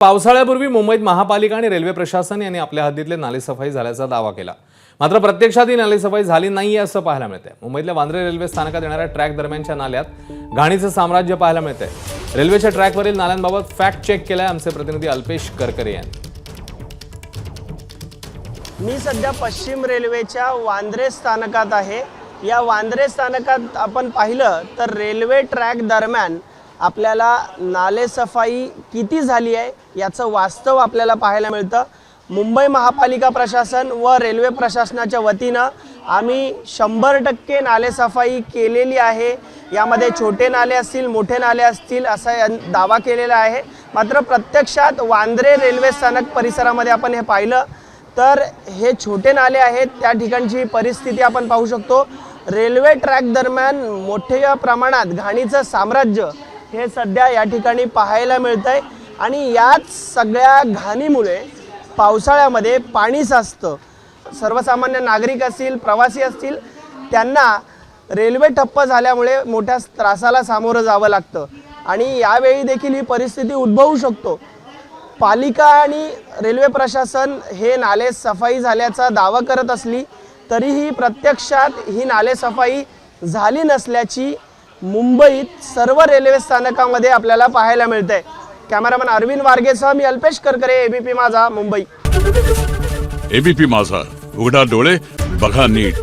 पावसाळ्यापूर्वी मुंबईत महापालिका आणि रेल्वे प्रशासन यांनी आपल्या हद्दीतले नालेसफाई झाल्याचा दावा केला. मात्र प्रत्यक्षात ही नालेसफाई झाली नाही असं पाहायला मिळतंय. मुंबईतल्या वांद्रे रेल्वे स्थानकात येणाऱ्या ट्रॅक दरम्यानच्या नाल्यात घाणीचं साम्राज्य पाहायला मिळतंय. रेल्वेच्या ट्रॅकवरील नाल्यांबाबत फॅक्ट चेक केलाय आमचे प्रतिनिधी अल्पेश करकरे यांनी. मी सध्या पश्चिम रेल्वेच्या वांद्रे स्थानकात आहे. या वांद्रे स्थानकात आपण पाहिलं तर रेल्वे ट्रॅक दरम्यान आपल्याला नालेसफाई किती झाली आहे याचं वास्तव आपल्याला पाहायला मिळतं. मुंबई महापालिका प्रशासन व रेल्वे प्रशासनाच्या वतीनं आम्ही शंभर टक्के नालेसफाई केलेली आहे. यामध्ये छोटे नाले असतील मोठे नाले असतील असा या- दावा केलेला आहे. मात्र प्रत्यक्षात वांद्रे रेल्वे स्थानक परिसरामध्ये आपण हे पाहिलं तर हे छोटे नाले आहेत. त्या ठिकाणची परिस्थिती आपण पाहू शकतो. रेल्वे ट्रॅक दरम्यान मोठ्या प्रमाणात घाणीचं साम्राज्य हे सध्या या ठिकाणी पाहायला मिळतंय. आणि याच सगळ्या घाणीमुळे पावसाळ्यामध्ये पाणी साचतं. सर्वसामान्य नागरिक असतील प्रवासी असतील त्यांना रेल्वे ठप्प झाल्यामुळे मोठ्या त्रासाला सामोरं जावं लागतं. आणि यावेळी देखील ही परिस्थिती उद्भवू शकतो. पालिका आणि रेल्वे प्रशासन हे नाले सफाई झाल्याचा दावा करत असली तरीही प्रत्यक्षात ही नाले सफाई झाली नसल्याची मुंबईत सर्व रेल्वे स्थानकामध्ये आपल्याला पाहायला मिळतंय. कॅमेरामॅन अरविंद वारगेसह मी अल्पेश करकरे एबीपी माझा मुंबई. एबीपी माझा. उघडा डोळे बघा नीट.